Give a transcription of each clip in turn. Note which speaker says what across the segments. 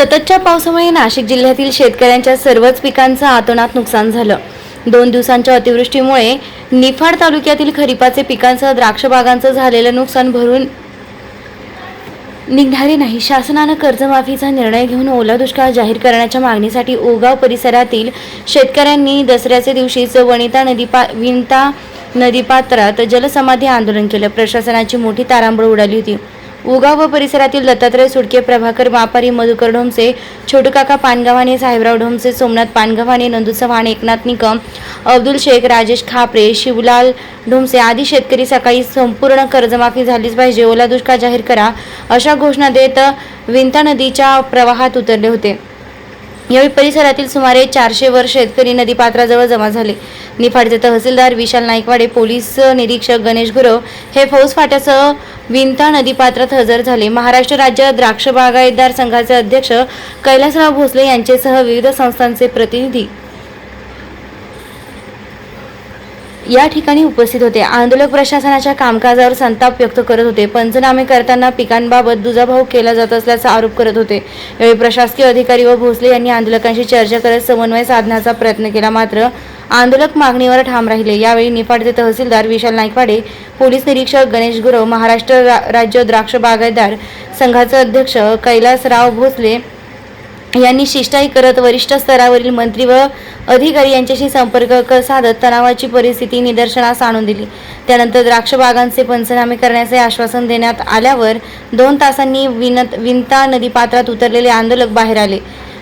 Speaker 1: सततच्या पावसामुळे नाशिक जिल्ह्यातील शेतकऱ्यांच्या सर्वच पिकांचं आतोनात नुकसान झालं. दोन दिवसांच्या अतिवृष्टीमुळे निफाड तालुक्यातील खरीपाचे पिकांसह द्राक्ष बागांचं झालेलं नुकसान भरून निघणारे नाही. शासनानं कर्जमाफीचा निर्णय घेऊन ओला दुष्काळ जाहीर करण्याच्या मागणीसाठी ओगाव परिसरातील शेतकऱ्यांनी दसऱ्याच्या दिवशीच वनिता नदीपा विंता नदीपात्रात जलसमाधी आंदोलन केलं. प्रशासनाची मोठी तारांबळ उडाली होती. उगाव व परिसरातील दत्तात्रय सुडके प्रभाकर मापारी मधुकर ढोमसे छोटूकाका पानगव्हाणे साहेबराव ढोमसे सोमनाथ पानगव्हाणे नंदू चव्हाण एकनाथ निकम अब्दुल शेख राजेश खापरे शिवलाल ढोमसे आदी शेतकरी सकाळी संपूर्ण कर्जमाफी झालीच पाहिजे. ओला दुष्काळ जाहीर करा अशा घोषणा देत विंता नदीच्या प्रवाहात उतरले होते. यावेळी परिसरातील सुमारे चारशे वर शेतकरी नदीपात्राजवळ जमा झाले. निफाडचे तहसीलदार विशाल नाईकवाडे पोलीस निरीक्षक गणेश गुरव हे फौज फाट्यासह विंता नदीपात्रात हजर झाले. महाराष्ट्र राज्य द्राक्ष बागायतदार संघाचे अध्यक्ष कैलासराव भोसले यांचेसह विविध संस्थांचे प्रतिनिधी या ठिकाणी उपस्थित होते. आंदोलक प्रशासनाच्या कामकाजावर संताप व्यक्त करत होते. पंचनामे करताना पिकांबाबत दुजाभाव केला जात असल्याचा आरोप करत होते. यावेळी प्रशासकीय अधिकारी व भोसले यांनी आंदोलकांशी चर्चा करत समन्वय साधण्याचा प्रयत्न केला. मात्र आंदोलक मागणीवर ठाम राहिले. यावेळी निफाडचे तहसीलदार विशाल नाईकवाडे पोलीस निरीक्षक गणेश गुरव महाराष्ट्र रा- राज्य द्राक्ष बागायतदार संघाचे अध्यक्ष कैलासराव भोसले यांनी शिष्टाई करत वरिष्ठ स्तरावरील मंत्री व अधिकारी यांच्याशी संपर्क साधत तणावाची परिस्थिती निदर्शनास आणून दिली. त्यानंतर द्राक्षबागांचे पंचनामे करण्याचे आश्वासन देण्यात आल्यावर दोन तासांनी विनत विंता नदीपात्रात उतरलेले आंदोलक बाहेर आले.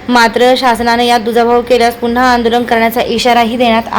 Speaker 1: मात्र शासनाने यात दुजाभाव केल्यास पुन्हा आंदोलन करण्याचा इशाराही देण्यात आला.